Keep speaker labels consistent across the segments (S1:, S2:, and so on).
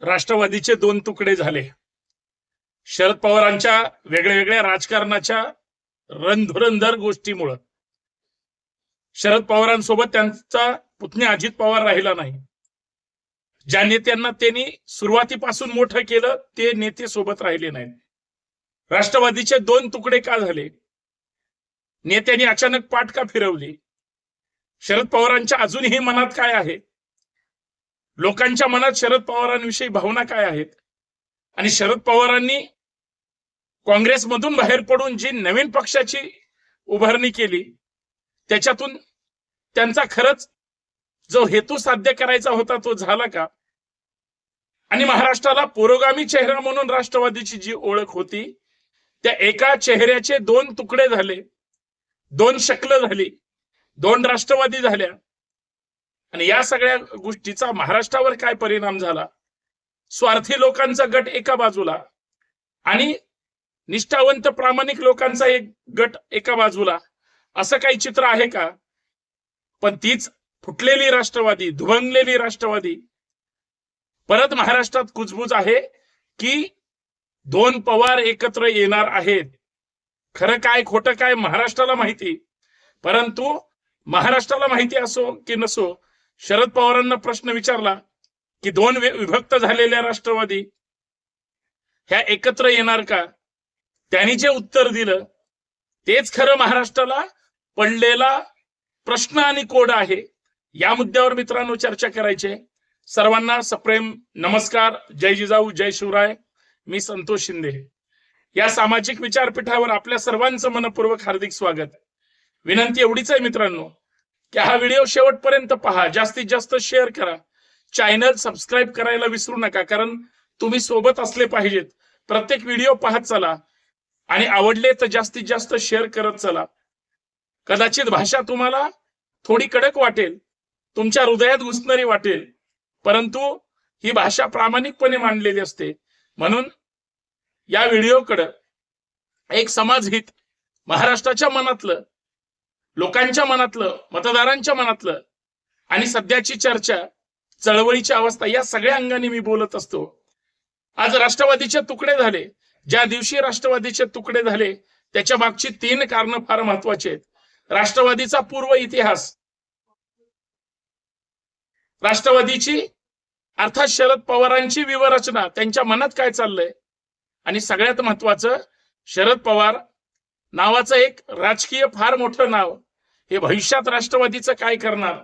S1: राष्ट्रवादीचे दोन तुकडे झाले. शरद पवारांच्या वेगळ्या वेगळ्या राजकारणाच्या रणधुरंधर गोष्टीमुळं. शरद पवारांसोबत त्यांचा पुतण्या अजित पवार राहिला नाही. ज्या नेत्यांना त्यांनी सुरुवातीपासून मोठं केलं ते नेते सोबत राहिले नाहीत. राष्ट्रवादीचे दोन तुकडे का झाले? नेत्यांनी अचानक पाठ का फिरवली? शरद पवारांच्या अजूनही मनात काय आहे? लोकांच्या मनात शरद पवारांविषयी भावना काय आहेत? आणि शरद पवारांनी काँग्रेसमधून बाहेर पडून जी नवीन पक्षाची उभारणी केली त्याच्यातून त्यांचा खरंच जो हेतू साध्य करायचा होता तो झाला का? आणि महाराष्ट्राला पुरोगामी चेहरा म्हणून राष्ट्रवादीची जी ओळख होती त्या एका चेहऱ्याचे दोन तुकडे झाले दोन शक्ल झाली दोन राष्ट्रवादी झाल्या. आणि या सगळ्या गोष्टीचा महाराष्ट्रावर काय परिणाम झाला? स्वार्थी लोकांचा गट एका बाजूला आणि निष्ठावंत प्रामाणिक लोकांचा एक गट एका बाजूला. असं काही चित्र आहे का? पण तीच फुटलेली राष्ट्रवादी धुभंगलेली राष्ट्रवादी परत महाराष्ट्रात कुजबूज आहे की दोन पवार एकत्र येणार आहेत. खरं काय खोटं काय महाराष्ट्राला माहिती? परंतु महाराष्ट्राला माहिती असो की नसो शरद पवारांना प्रश्न विचारला की दोन विभक्त झालेल्या राष्ट्रवादी ह्या एकत्र येणार का? त्यांनी जे उत्तर दिलं तेच खरं महाराष्ट्राला पडलेला प्रश्न आणि कोड आहे. या मुद्द्यावर मित्रांनो चर्चा करायचे. सर्वांना सप्रेम नमस्कार. जय जिजाऊ जय शिवराय. मी संतोष शिंदे. या सामाजिक विचारपीठावर आपल्या सर्वांचं मनपूर्वक हार्दिक स्वागत. विनंती एवढीच आहे मित्रांनो. की हा व्हिडिओ शेवटपर्यंत पहा. जास्तीत जास्त शेअर करा. चॅनल सबस्क्राईब करायला विसरू नका कारण तुम्ही सोबत असले पाहिजेत. प्रत्येक व्हिडिओ पाहत चला. आणि आवडले तर जास्तीत जास्त शेअर करत चला. कदाचित भाषा तुम्हाला थोडी कडक वाटेल. तुमच्या हृदयात घुसणारी वाटेल. परंतु ही भाषा प्रामाणिकपणे मांडलेली असते. म्हणून या व्हिडिओकडं एक समाजहित महाराष्ट्राच्या मनातलं लोकांच्या मनातलं मतदारांच्या मनातलं आणि सध्याची चर्चा चळवळीची अवस्था या सगळ्या अंगाने मी बोलत असतो. आज राष्ट्रवादीचे तुकडे झाले. ज्या दिवशी राष्ट्रवादीचे तुकडे झाले त्याच्या मागची तीन कारण फार महत्वाची आहेत. राष्ट्रवादीचा पूर्व इतिहास. राष्ट्रवादीची अर्थात शरद पवारांची विवरचना त्यांच्या मनात काय चाललंय? आणि सगळ्यात महत्वाचं शरद पवार नावाचं एक राजकीय फार मोठं नाव हे भविष्यात राष्ट्रवादीचं काय करणार?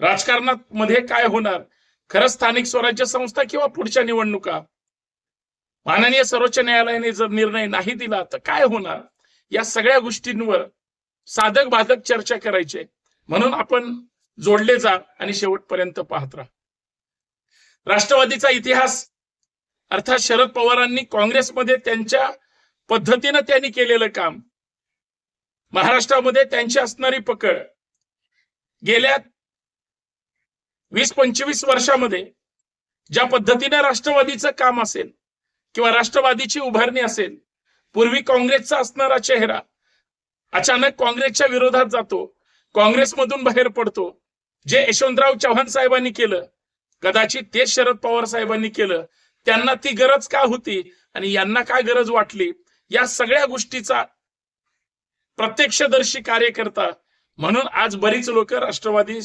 S1: राजकारणात मध्ये काय होणार? खरं स्थानिक स्वराज्य संस्था किंवा पुढच्या निवडणुका? माननीय सर्वोच्च न्यायालयाने जर निर्णय नाही दिला तर काय होणार? या सगळ्या गोष्टींवर साधक बाधक चर्चा करायचे म्हणून आपण जोडले जा आणि शेवटपर्यंत पाहत राहा. राष्ट्रवादीचा इतिहास अर्थात शरद पवारांनी काँग्रेसमध्ये त्यांच्या पद्धतीनं त्यांनी केलेलं काम महाराष्ट्रामध्ये त्यांची असणारी पकड गेल्या वीस पंचवीस वर्षामध्ये ज्या पद्धतीने राष्ट्रवादीचं काम असेल किंवा राष्ट्रवादीची उभारणी असेल पूर्वी काँग्रेसचा असणारा चेहरा अचानक काँग्रेसच्या विरोधात जातो काँग्रेसमधून बाहेर पडतो जे यशवंतराव चव्हाण साहेबांनी केलं कदाचित तेच शरद पवार साहेबांनी केलं त्यांना ती गरज का होती आणि यांना काय गरज वाटली या सगळ्या गोष्टीचा प्रत्यक्षदर्शी कार्यकर्ता म्हणून आज बरीच लोक राष्ट्रवादी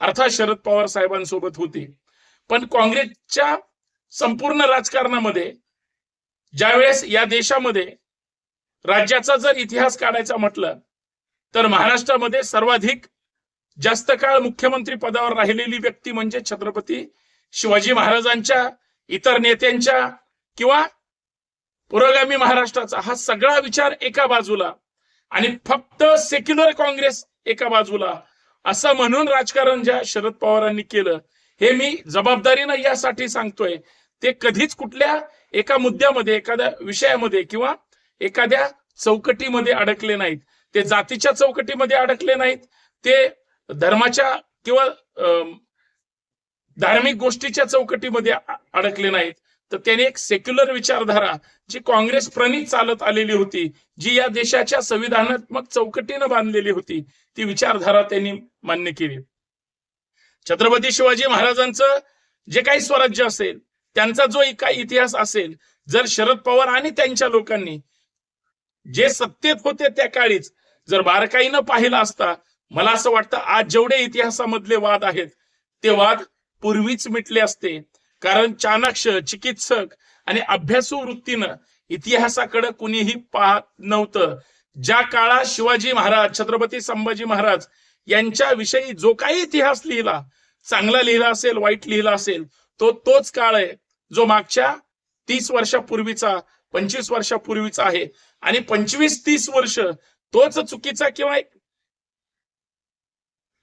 S1: अर्थात शरद पवार साहेबांसोबत होती. पण काँग्रेसच्या संपूर्ण राजकारणामध्ये ज्यावेळेस या देशामध्ये राज्याचा जर इतिहास काढायचा म्हटलं तर महाराष्ट्रामध्ये सर्वाधिक जास्त काळ मुख्यमंत्री पदावर राहिलेली व्यक्ती म्हणजे छत्रपती शिवाजी महाराजांच्या इतर नेत्यांच्या किंवा पुरोगामी महाराष्ट्राचा हा सगळा विचार एका बाजूला आणि फक्त सेक्युलर काँग्रेस एका बाजूला. असं म्हणून राजकारण ज्या शरद पवारांनी केलं हे मी जबाबदारीनं यासाठी सांगतोय. ते कधीच कुठल्या एका मुद्द्यामध्ये एखाद्या विषयामध्ये किंवा एखाद्या चौकटीमध्ये अडकले नाहीत. ते जातीच्या चौकटीमध्ये अडकले नाहीत. ते धर्माच्या किंवा धार्मिक गोष्टीच्या चौकटीमध्ये अडकले नाहीत. तर त्याने एक सेक्युलर विचारधारा जी काँग्रेस प्रणित चालत आलेली होती जी या देशाच्या संविधानात्मक चौकटीनं बांधलेली होती ती विचारधारा त्यांनी मान्य केली. छत्रपती शिवाजी महाराजांचं जे काही स्वराज्य असेल त्यांचा जो काही इतिहास असेल जर शरद पवार आणि त्यांच्या लोकांनी जे सत्तेत होते त्या काळीच जर बारकाईनं पाहिलं असता मला असं वाटतं आज जेवढे इतिहासामधले वाद आहेत ते वाद पूर्वीच मिटले असते कारण चाणाक्ष चिकित्सक आणि अभ्यासू वृत्तीनं इतिहासाकडे कुणीही पाहत नव्हतं. ज्या काळात शिवाजी महाराज छत्रपती संभाजी महाराज यांच्याविषयी जो काही इतिहास लिहिला चांगला लिहिला असेल वाईट लिहिला असेल तो तोच काळ आहे जो मागच्या तीस वर्षापूर्वीचा पंचवीस वर्षापूर्वीचा आहे. आणि पंचवीस तीस वर्ष तोच चुकीचा किंवा एक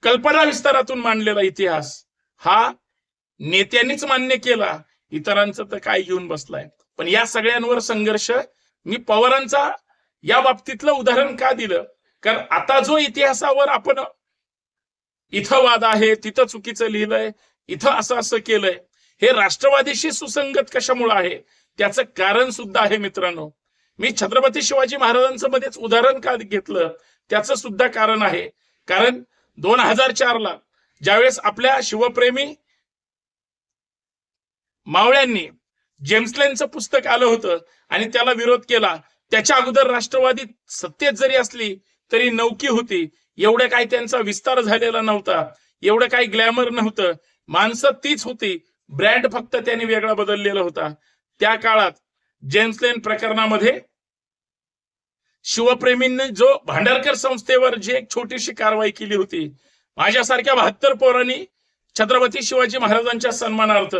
S1: कल्पना विस्तारातून मांडलेला इतिहास हा नेत्यांनीच मान्य केला इतरांचं तर काय घेऊन बसलाय. पण या सगळ्यांवर संघर्ष मी पवारांचा या बाबतीतलं उदाहरण का दिलं? कारण आता जो इतिहासावर आपण इथं वाद आहे तिथं चुकीचं लिहिलंय इथं असं असं केलंय हे राष्ट्रवादीशी सुसंगत कशामुळे आहे? त्याचं कारण सुद्धा आहे मित्रांनो. मी छत्रपती शिवाजी महाराजांचं मध्येच उदाहरण का घेतलं? त्याचं सुद्धा कारण आहे. कारण दोन हजार चार ला ज्यावेळेस आपल्या शिवप्रेमी मावळ्यांनी जेम्सलेनचं पुस्तक आलं होतं आणि त्याला विरोध केला. त्याच्या अगोदर राष्ट्रवादी सत्तेत जरी असली तरी नौकी होती. एवढं काही त्यांचा विस्तार झालेला नव्हता. एवढं काही ग्लॅमर नव्हतं. माणसं तीच होती. ब्रँड फक्त त्यांनी वेगळा बदललेला होता. त्या काळात जेम्स लेन प्रकरणामध्ये शिवप्रेमींनी जो भांडारकर संस्थेवर जी एक छोटीशी कारवाई केली होती माझ्यासारख्या बहात्तर पोरांनी छत्रपती शिवाजी महाराजांच्या सन्मानार्थ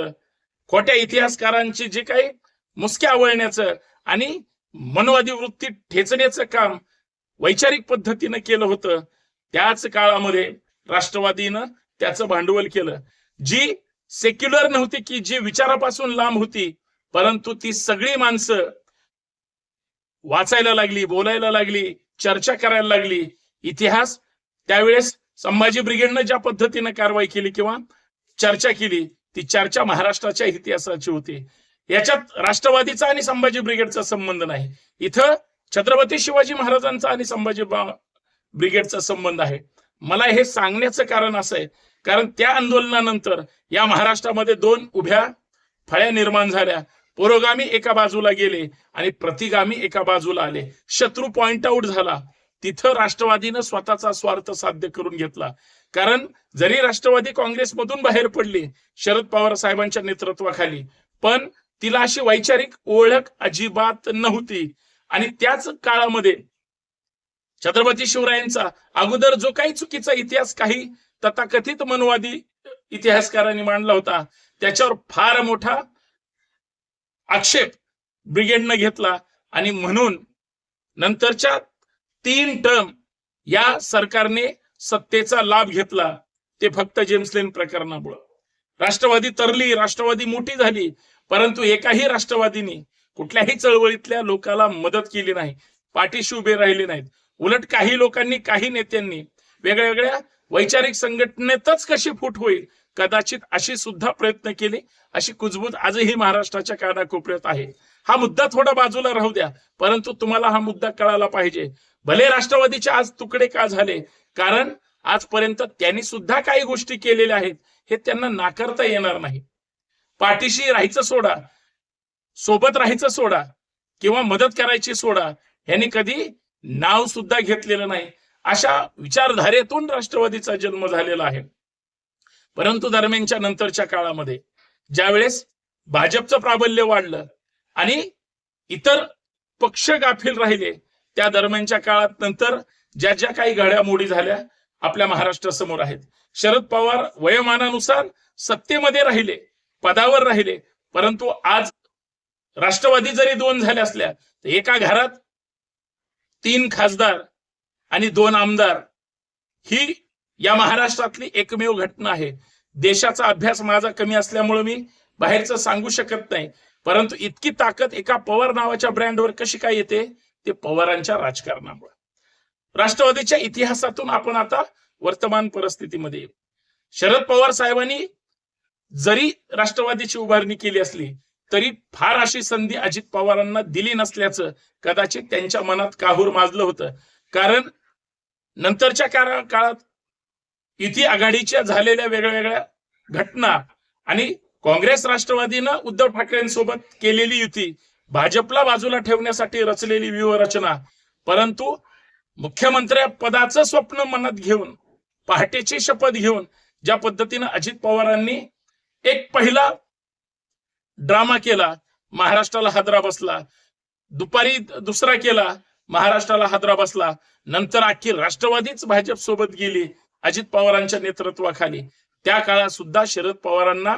S1: खोट्या इतिहासकारांची जे काही मुसक्या आवळण्याचं आणि मनवादी वृत्ती ठेचण्याचं काम वैचारिक पद्धतीनं केलं होतं त्याच काळामध्ये राष्ट्रवादीनं त्याचं भांडवल केलं. जी सेक्युलर नव्हती की जी विचारापासून लांब होती परंतु ती सगळी माणसं वाचायला लागली बोलायला लागली चर्चा करायला लागली. इतिहास त्यावेळेस संभाजी ब्रिगेडनं ज्या पद्धतीनं कारवाई केली किंवा चर्चा केली ती चर्चा महाराष्ट्राच्या इतिहासाची होती. याच्यात राष्ट्रवादीचा आणि संभाजी ब्रिगेडचा संबंध नाही. इथं छत्रपती शिवाजी महाराजांचा आणि संभाजी ब्रिगेडचा संबंध आहे. मला हे सांगण्याचं कारण असं आहे कारण त्या आंदोलनानंतर या महाराष्ट्रामध्ये दोन उभ्या फळ्या निर्माण झाल्या. पुरोगामी एका बाजूला गेले आणि प्रतिगामी एका बाजूला आले. शत्रू पॉइंट आउट झाला. तिथं राष्ट्रवादीनं स्वतःचा स्वार्थ साध्य करून घेतला. कारण जरी राष्ट्रवादी काँग्रेसमधून बाहेर पडली शरद पवार साहेबांच्या नेतृत्वाखाली पण तिला अशी वैचारिक ओळख अजिबात नव्हती. आणि त्याच काळामध्ये छत्रपती शिवरायांचा अगोदर जो काही चुकीचा इतिहास काही तथाकथित मनवादी इतिहासकारांनी मांडला होता त्याच्यावर फार मोठा आक्षेप ब्रिगेडनं घेतला. आणि म्हणून नंतरच्या तीन टर्म या सरकारने सत्तेचा लाभ घेतला ते फक्त जेम्स लेन प्रकरणामुळं. राष्ट्रवादी तरली राष्ट्रवादी मोठी झाली परंतु एकाही राष्ट्रवादीने कुठल्याही चळवळीतल्या लोकाला मदत केली नाही पाठीशी उभे राहिले नाहीत. उलट काही लोकांनी काही नेत्यांनी वेगळ्या वेगळ्या वैचारिक संघटनेतच कशी फूट होईल कदाचित अशी सुद्धा प्रयत्न केले अशी कुजबूज आजही महाराष्ट्राच्या कानाकोपऱ्यात आहे. हा मुद्दा थोडा बाजूला राहू द्या परंतु तुम्हाला हा मुद्दा कळाला पाहिजे. भले राष्ट्रवादीचे आज तुकडे का झाले कारण आजपर्यंत त्यांनी सुद्धा काही गोष्टी केलेल्या आहेत हे त्यांना नाकारता येणार नाही. पाठीशी राहायचं सोडा सोबत राहायचं सोडा किंवा मदत करायची सोडा यांनी कधी नाव सुद्धा घेतलेलं नाही. अशा विचारधारेतून राष्ट्रवादीचा जन्म झालेला आहे. परंतु दरम्यानच्या नंतरच्या काळामध्ये ज्यावेळेस भाजपचं प्राबल्य वाढलं आणि इतर पक्ष गाफील राहिले त्या दरम्यानच्या काळात नंतर ज्या ज्या काही घडामोडी झाल्या आपल्या महाराष्ट्रासमोर आहेत. शरद पवार वयोमानानुसार सत्तेमध्ये राहिले पदावर राहिले परंतु आज राष्ट्रवादी जरी दोन झाल्या असल्या तर एका घरात तीन खासदार आणि दोन आमदार ही या महाराष्ट्रातली एकमेव घटना आहे. देशाचा अभ्यास माझा कमी असल्यामुळे मी बाहेरचं सांगू शकत नाही. परंतु इतकी ताकद एका पवार नावाच्या ब्रँडवर कशी काय येते? ते पवारांच्या राजकारणामुळे. राष्ट्रवादीच्या इतिहासातून आपण आता वर्तमान परिस्थितीमध्ये येऊ. शरद पवार साहेबांनी जरी राष्ट्रवादीची उभारणी केली असली तरी फार अशी संधी अजित पवारांना दिली नसल्याचं कदाचित त्यांच्या मनात काहूर माजलं होतं. कारण नंतरच्या काळात युती आघाडीच्या झालेल्या वेगळ्या वेगळ्या घटना आणि काँग्रेस राष्ट्रवादीनं उद्धव ठाकरेंसोबत केलेली युती भाजपला बाजूला ठेवण्यासाठी रचलेली व्यूहरचना. परंतु मुख्यमंत्री पदाचं स्वप्न मनात घेऊन पहाटेची शपथ घेऊन ज्या पद्धतीनं अजित पवारांनी एक पहिला ड्रामा केला महाराष्ट्राला हादरा बसला दुपारी दुसरा केला महाराष्ट्राला हादरा बसला नंतर अख्खी राष्ट्रवादीच भाजप सोबत गेली अजित पवारांच्या नेतृत्वाखाली. त्या काळात सुद्धा शरद पवारांना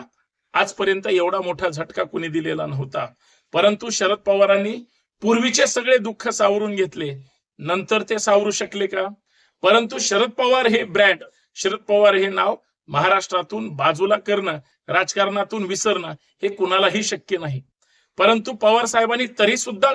S1: आजपर्यंत एवढा मोठा झटका कुणी दिलेला नव्हता. परंतु शरद पवारांनी पूर्वीचे सगळे दुःख सावरून घेतले. नंतर ते सावरू शकले का? परंतु शरद पवार हे ब्रँड शरद पवार हे नाव महाराष्ट्रातून बाजूला करणं राजकारणातून विसरणं हे कुणालाही शक्य नाही. परंतु पवार साहेबांनी तरी सुद्धा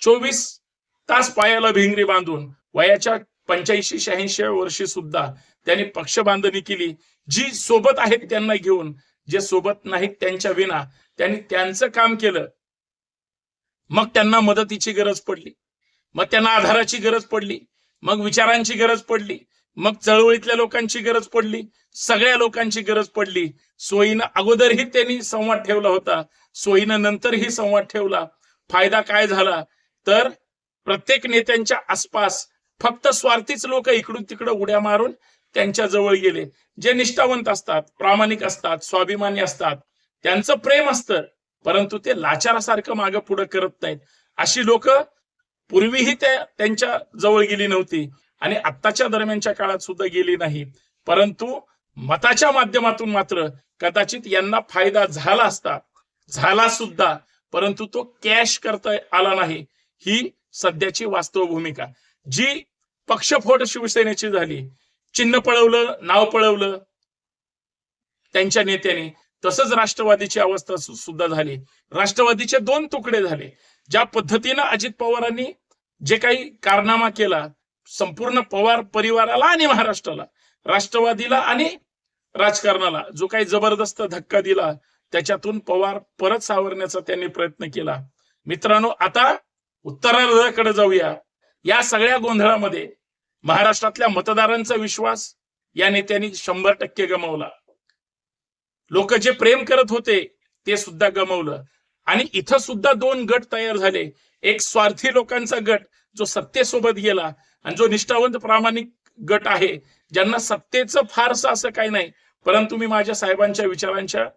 S1: चोवीस तास पायाला भिंगरी बांधून वयाच्या पंच्याऐंशी शहाऐंशी वर्षी सुद्धा त्यांनी पक्ष बांधणी केली. जी सोबत आहेत त्यांना घेऊन जे सोबत नाहीत त्यांच्या विना त्यांनी त्यांचं काम केलं. मग त्यांना मदतीची गरज पडली. मग त्यांना आधाराची गरज पडली. मग विचारांची गरज पडली. मग चळवळीतल्या लोकांची गरज पडली. सगळ्या लोकांची गरज पडली. सोयीनं अगोदरही त्यांनी संवाद ठेवला होता. सोयीनं नंतरही संवाद ठेवला. फायदा काय झाला? तर प्रत्येक नेत्यांच्या आसपास फक्त स्वार्थीच लोक इकडून तिकडं उड्या मारून त्यांच्या जवळ गेले. जे निष्ठावंत असतात प्रामाणिक असतात स्वाभिमानी असतात त्यांचं प्रेम असतं. परंतु ते लाचारासारखं मागं पुढं करत नाहीत. अशी लोक पूर्वीही त्या त्यांच्या जवळ गेली नव्हती आणि आत्ताच्या दरम्यानच्या काळात सुद्धा गेली नाही. परंतु मताच्या माध्यमातून मात्र कदाचित यांना फायदा झाला असता झाला सुद्धा परंतु तो कॅश करता आला नाही. ही सध्याची वास्तव भूमिका. जी पक्षफोट शिवसेनेची झाली चिन्ह पळवलं नाव पळवलं त्यांच्या नेत्याने तसंच राष्ट्रवादीची अवस्था सुद्धा झाली. राष्ट्रवादीचे दोन तुकडे झाले. ज्या पद्धतीनं अजित पवारांनी जे काही कारनामा केला संपूर्ण पवार परिवाराला आणि महाराष्ट्राला राष्ट्रवादीला आणि राजकारणाला जो काही जबरदस्त धक्का दिला त्याच्यातून पवार परत सावरण्याचा त्यांनी प्रयत्न केला. मित्रांनो आता उत्तरार्धाकडे जाऊया. या सगळ्या गोंधळामध्ये महाराष्ट्रातल्या मतदारांचा विश्वास या नेत्यांनी शंभर टक्के गमावला. लोक जे प्रेम करत होते ते सुद्धा गमावलं. आणि इथं सुद्धा दोन गट तयार झाले. एक स्वार्थी लोकांचा गट जो सत्तेसोबत गेला आणि जो निष्ठावंत प्रामाणिक गट आहे ज्यांना सत्तेचं फारसं असं काही नाही परंतु मी माझ्या साहेबांच्या विचारांच्या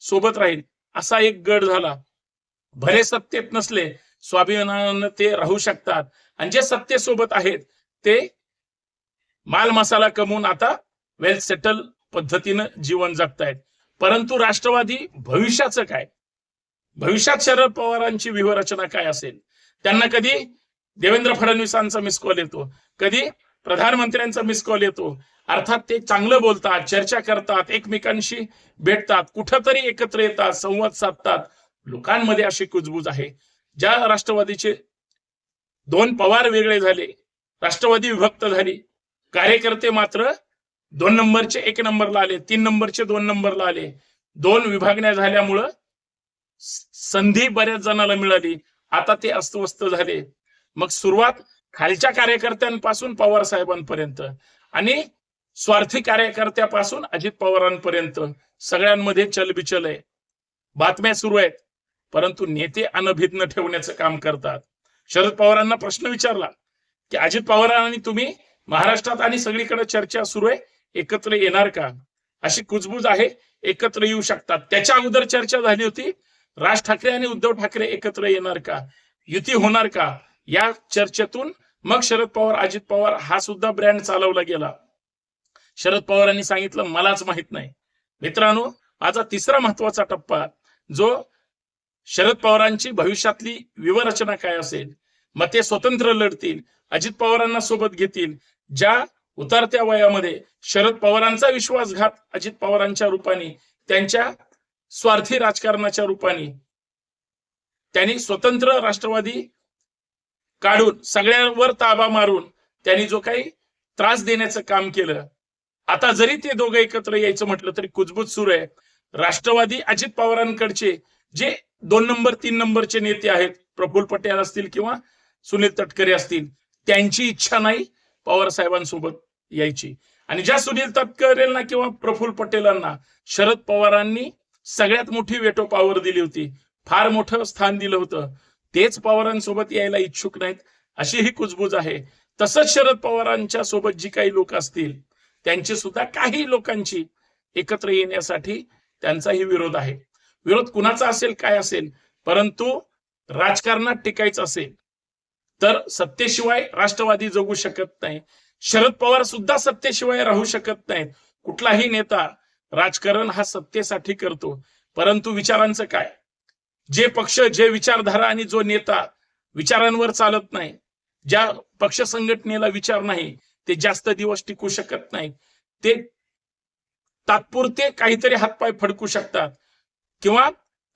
S1: सोबत राहील असा एक गट झाला. भले सत्तेत नसले स्वाभिमानानं ते राहू शकतात. आणि जे सत्तेसोबत आहेत ते माल मसाला कमवून आता वेल सेटल पद्धतीनं जीवन जगतायत. परंतु राष्ट्रवादी भविष्याचं काय? भविष्यात शरद पवारांची व्यूहरचना काय असेल? त्यांना कधी देवेंद्र फडणवीसांचा मिस कॉल येतो कधी प्रधानमंत्र्यांचा मिस कॉल येतो अर्थात ते चांगलं बोलतात चर्चा करतात एकमेकांशी भेटतात कुठंतरी एकत्र येतात संवाद साधतात. लोकांमध्ये अशी कुजबूज आहे. ज्या राष्ट्रवादीचे दोन पवार वेगळे झाले राष्ट्रवादी विभक्त झाली कार्यकर्ते मात्र दोन नंबरचे एक नंबरला आले तीन नंबरचे दोन नंबरला आले. दोन विभागण्या झाल्यामुळं संधी बऱ्याच जणांना मिळाली. आता ते अस्वस्थ झाले. मग सुरुवात खालच्या कार्यकर्त्यांपासून पवार साहेबांपर्यंत आणि स्वार्थी कार्यकर्त्यापासून अजित पवारांपर्यंत. सगळ्यांमध्ये चलबिचल आहे. बातम्या सुरू आहेत. परंतु नेते अनभिज्ञ ठेवण्याचं काम करतात. शरद पवारांना प्रश्न विचारला की अजित पवारांनी तुम्ही महाराष्ट्रात आणि सगळीकडे चर्चा सुरू आहे? एकत्र येणार का? अशी कुजबूज आहे एकत्र येऊ शकतात. त्याच्या अगोदर चर्चा झाली होती. राज ठाकरे आणि उद्धव ठाकरे एकत्र येणार का? युती होणार का? या चर्चेतून मग शरद पवार अजित पवार हा सुद्धा ब्रँड चालवला गेला. शरद पवारांनी सांगितलं मलाच माहीत नाही. मित्रांनो माझा तिसरा महत्त्वाचा टप्पा जो शरद पवारांची भविष्यातली विवरचना काय असेल? मग ते स्वतंत्र लढतील अजित पवारांना सोबत घेतील ज्या उतरत्या वयामध्ये शरद पवारांचा विश्वासघात अजित पवारांच्या रूपाने त्यांच्या स्वार्थी राजकारणाच्या रूपाने त्यांनी स्वतंत्र राष्ट्रवादी काढून सगळ्यांवर ताबा मारून त्यांनी जो काही त्रास देण्याचं काम केलं. आता जरी ते दोघं एकत्र यायचं म्हटलं तरी कुजबूज सुरू आहे. राष्ट्रवादी अजित पवारांकडचे जे दोन नंबर तीन नंबरचे नेते आहेत प्रफुल्ल पटेल असतील किंवा सुनील तटकरे असतील त्यांची इच्छा नाही पवार साहेबांसोबत यायची. आणि ज्या सुनील तटकरेंना किंवा प्रफुल्ल पटेलांना शरद पवारांनी सगळ्यात मोठी वेटो पॉवर दिली होती फार मोठं स्थान दिलं होतं तेच पवारांसोबत यायला इच्छुक नाहीत अशी ही कुजबूज आहे. तसंच शरद पवारांच्या सोबत जी काही लोक असतील त्यांची सुद्धा काही लोकांची एकत्र येण्यासाठी त्यांचाही विरोध आहे. विरोध कुणाचा असेल काय असेल परंतु राजकारणात टिकायचं असेल तर सत्तेशिवाय राष्ट्रवादी जगू शकत नाही. शरद पवार सुद्धा सत्तेशिवाय राहू शकत नाहीत. कुठलाही नेता राजकारण हा सत्तेसाठी करतो. परंतु विचारांचं काय? जे पक्ष जे विचारधारा आणि जो नेता विचारांवर चालत नाही ज्या पक्ष संघटनेला विचार नाही ते जास्त दिवस टिकू शकत नाही ते तात्पुरते काहीतरी हातपाय फडकू शकतात किंवा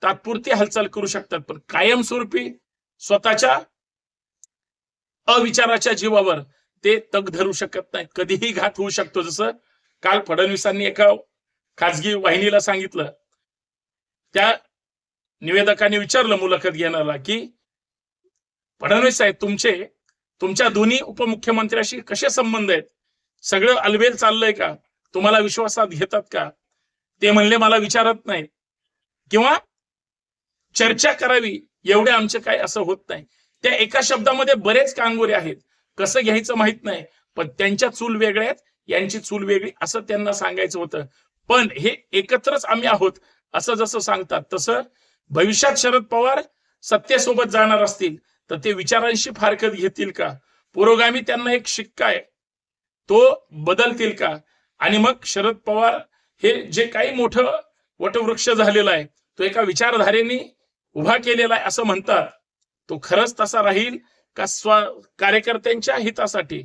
S1: तात्पुरती हालचाल करू शकतात. पण कायमस्वरूपी स्वतःच्या अविचाराच्या जीवावर ते तग धरू शकत नाही कधीही घात होऊ शकतो. जसं काल फडणवीसांनी एका खाजगी वाहिनीला सांगितलं. त्या निवेदकाने विचारलं मुलाखत घेणारा की फडणवीस साहेब तुमचे तुमच्या दोन्ही उपमुख्यमंत्र्याशी कसे संबंध आहेत? सगळं अलबेल चाललंय का? तुम्हाला विश्वासात घेतात का? ते म्हणले मला विचारत नाही किंवा चर्चा करावी एवढे आमचे काय असं होत नाही. त्या एका शब्दामध्ये बरेच कांगोरे आहेत. कसं घ्यायचं माहीत नाही पण त्यांच्या चूल वेगळ्या आहेत यांची चूल वेगळी असं त्यांना सांगायचं होतं. पण हे एकत्रच आम्ही आहोत असं जसं सांगतात तसं भविष्यात शरद पवार सत्तेसोबत जाणार असतील तर ते विचारांशी फारकत घेतील का? पुरोगामी त्यांना एक शिक्का आहे. तो बदलतील का? आणि मग शरद पवार हे जे काही मोठं वटवृक्ष झालेला आहे तो एका विचारधारेने उभा केलेला आहे असं म्हणतात. तो खरंच तसा राहील का स्व कार्यकर्त्यांच्या हितासाठी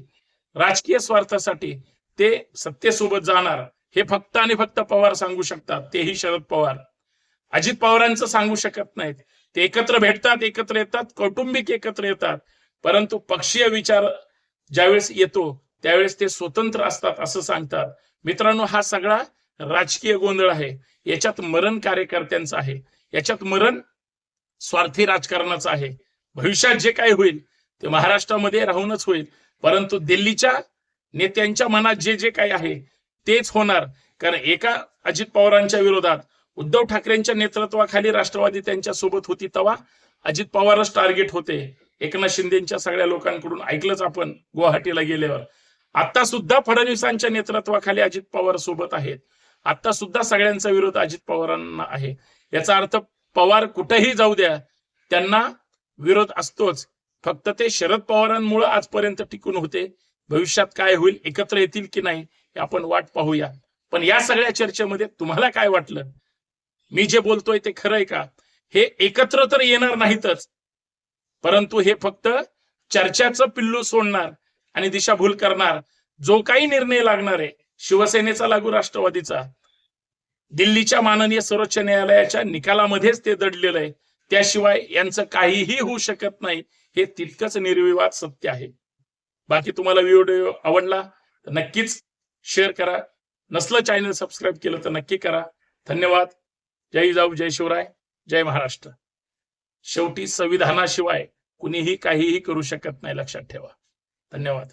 S1: राजकीय स्वार्थासाठी ते सत्तेसोबत जाणार. हे फक्त आणि फक्त पवार सांगू शकतात. तेही शरद पवार. अजित पवारांचं सांगू शकत नाहीत. ते एकत्र भेटतात एकत्र येतात कौटुंबिक एकत्र येतात. परंतु पक्षीय विचार ज्यावेळेस येतो त्यावेळेस ते स्वतंत्र असतात असं सांगतात. मित्रांनो हा सगळा राजकीय गोंधळ आहे. याच्यात मरण कार्यकर्त्यांचं आहे. याच्यात मरण स्वार्थी राजकारणाचं आहे. भविष्यात जे काय होईल ते महाराष्ट्रामध्ये राहूनच होईल. परंतु दिल्लीच्या नेत्यांच्या मनात जे जे काही आहे तेच होणार. कारण एका अजित पवारांच्या विरोधात उद्धव ठाकरेंच्या नेतृत्वाखाली राष्ट्रवादी त्यांच्यासोबत होती तेव्हा अजित पवारच टार्गेट होते. एकनाथ शिंदेच्या सगळ्या लोकांकडून ऐकलंच आपण गुवाहाटीला गेल्यावर. आता सुद्धा फडणवीसांच्या नेतृत्वाखाली अजित पवार सोबत आहेत. आता सुद्धा सगळ्यांचा विरोध अजित पवारांना आहे. याचा अर्थ पवार कुठेही जाऊ द्या त्यांना विरोध असतोच. फक्त ते शरद पवारांमुळे आजपर्यंत टिकून होते. भविष्यात काय होईल एकत्र येतील की नाही हे आपण वाट पाहूया. पण या सगळ्या चर्चेमध्ये तुम्हाला काय वाटलं? मी जे बोलतोय ते खरंय का? हे एकत्र तर येणार नाहीतच परंतु हे फक्त चर्चाचं पिल्लू सोडणार आणि दिशाभूल करणार. जो काही निर्णय लागणार आहे शिवसेनेचा लागू राष्ट्रवादीचा दिल्लीच्या माननीय सर्वोच्च न्यायालयाच्या निकालामध्येच ते दडलेलं आहे. त्याशिवाय यांचं काहीही होऊ शकत नाही. हे तितकंच निर्विवाद सत्य आहे. बाकी तुम्हाला व्हिडिओ आवडला तर नक्कीच शेअर करा. नसलं चॅनल सबस्क्राईब केलं तर नक्की करा. धन्यवाद. जय जाऊ जय शिवराय. जय महाराष्ट्र. शेवटी संविधानाशिवाय कुणीही काहीही करू शकत नाही लक्षात ठेवा. धन्यवाद.